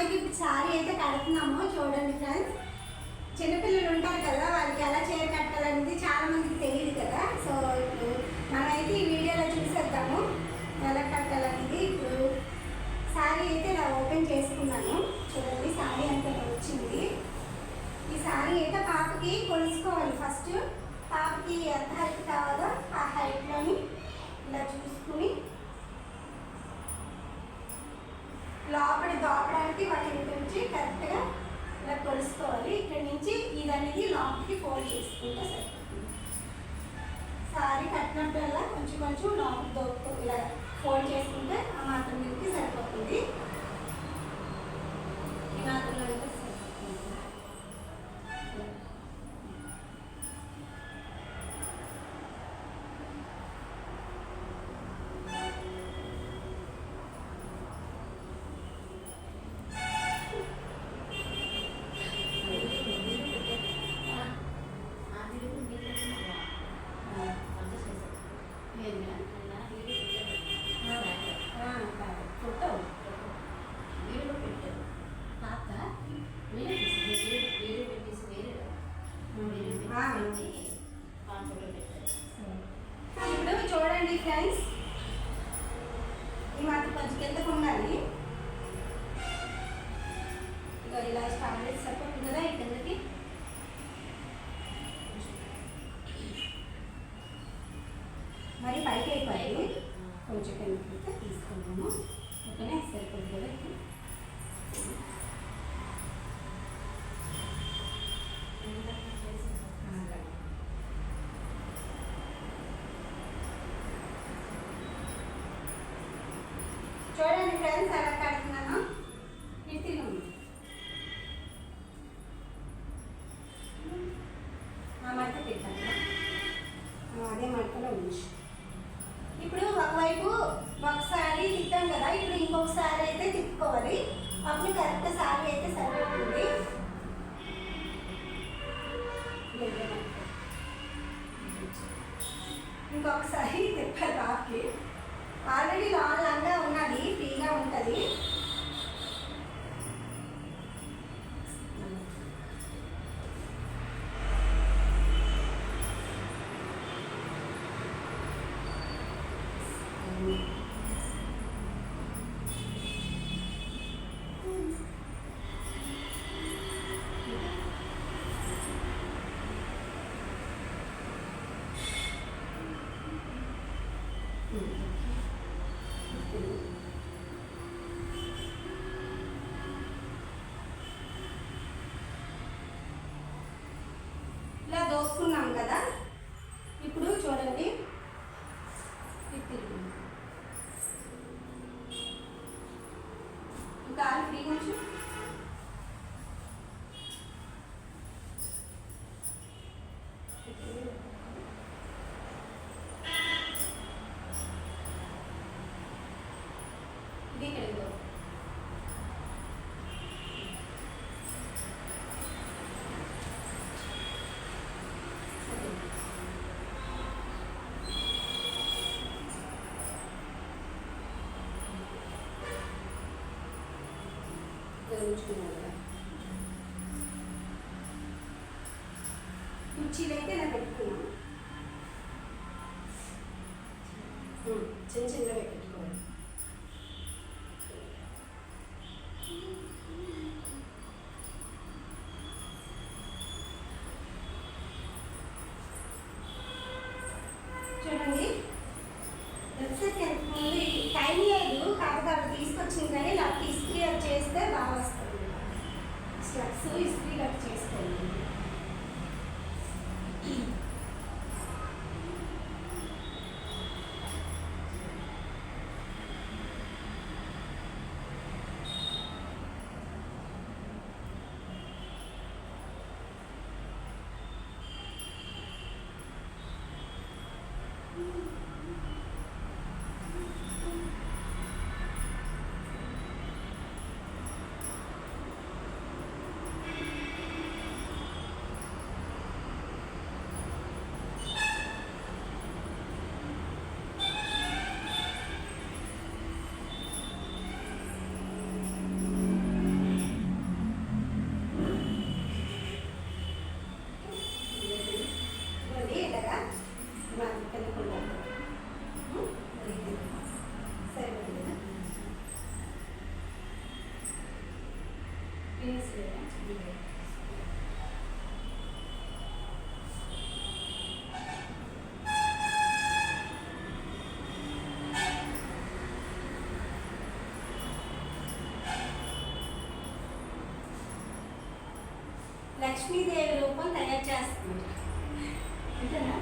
అమ్మాయికి ఇప్పుడు సారీ అయితే కడుతున్నాము చూడండి ఫ్రెండ్స్ చిన్నపిల్లలు ఉంటారు కదా వాళ్ళకి ఎలా చీర కట్టాలనేది చాలా మందికి తెలియదు కదా. సో ఇప్పుడు మనమైతే ఈ వీడియోలో చూసేద్దాము ఎలా కట్టాలనేది. ఇప్పుడు సారీ అయితే ఇలా ఓపెన్ చేసుకున్నాను. చూడండి సారీ అంత వచ్చింది. ఈ సారీ అయితే పాపకి కొలుసుకోవాలి. ఫస్ట్ పాపకి ఎంత హైట్ కావాలో ఆ హైట్లోని ఇలా చూసుకుని లోపలి కాబట్టి వాటి నుంచి కరెక్ట్గా ఇలా కొలుసుకోవాలి. ఇక్కడ నుంచి ఇది అనేది లోపలికి ఫోల్డ్ చేసుకుంటే సరిపోతుంది. సారీ కట్టినప్పుడల్లా కొంచెం కొంచెం లోపల దోపు ఇలా ఫోల్డ్ చేసుకుంటే ఆ మాత్రం దీనికి సరిపోతుంది. పైకి కొంచెం కింద అయితే తీసుకున్నాము ఓకేనా? సరిపోతుంది చూడండి ఫ్రెండ్స్ ఎలా కడుతున్నాను ఇంకొకసారి అయితే తిప్పుకోవాలి. అప్పుడు కరెక్ట్ సారీ అయితే సరిపోతుంది ఇంకొకసారి తిప్పాలి బాబుకి ఆల్రెడీ లాంగ్ లంగా ఉన్నది ఫ్రీగా ఉంటుంది ఇలా దోసుకున్నాం కదా ఇప్పుడు చూడండి ఇది తిరిగి. ఇంకా ఫ్రీ కొంచెం ఇది ఇక్కడ ఇదిగో. ఉంచుకున్నాను కదా కుర్చీలు అయితే ఇలా పెట్టుకున్నాను చిన్న చిన్న పెట్టుకున్నాను లక్ష్మీదేవి రూపం తయారు చేస్తుంది. అంతేనా?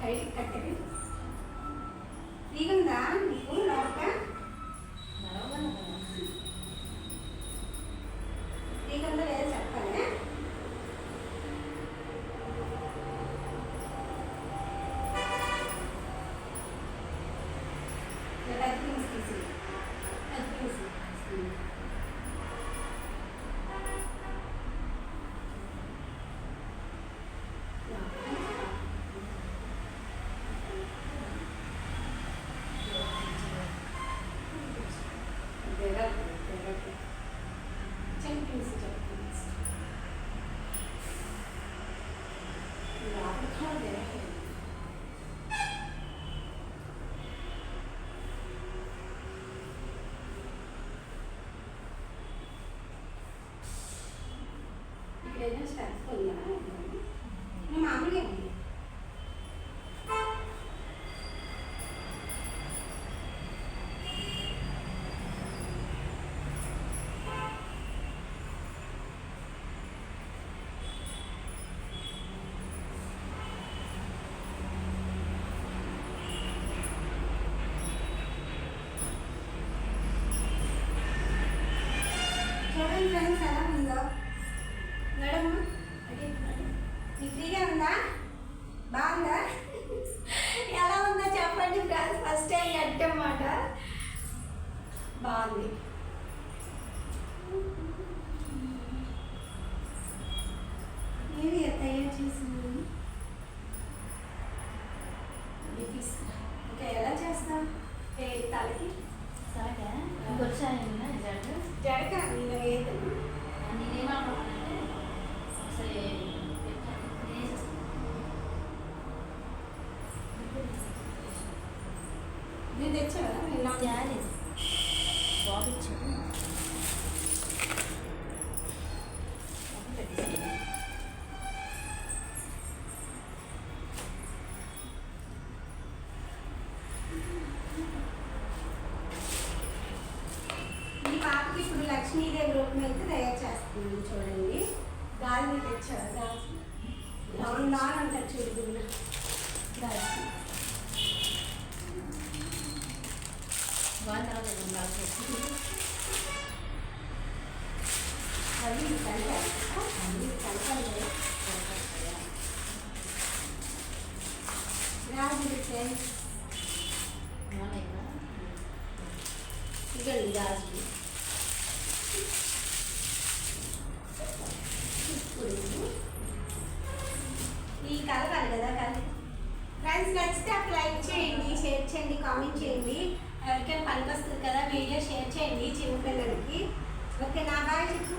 టైట్ కట్టండి ఫ్రీగుందా నీకు ఏదైనా స్టెప్స్ ఉన్నాయా నేను మామూలుగా ఉంది చూడండి ఫ్రెండ్స్ ఎలా ఉందో మేడమ్ ఫ్రీగా ఉందా? బాగుందా? ఎలా ఉందో చెప్పండి ఫ్రెండ్స్ ఫస్ట్ టైం కట్టమాట బాగుంది. ఏది తయారు చేసింది. ఇంకా ఎలా చేస్తాం ఏ తలకి? జడక? ఇలా ఏదైనా నేను ఈ పాపకి ఇప్పుడు లక్ష లక్ష్మీదేవి రూపం అయితే తయారు చేస్తున్నాను చూడండి. గాలిని తెచ్చారు. గాజు లాన్ లాన్ అంటారు చూడుకున్న గాజు అవి గాజులు ఈ కదా కలిపి ఫ్రెండ్స్ నచ్చితే అక్కడ లైక్ చేయండి షేర్ చేయండి కామెంట్ చేయండి. ఎవరికైనా పనికి వస్తుంది కదా వీడియో షేర్ చేయండి చిన్నపిల్లలకి ఓకే నా బాయ్ చెప్పు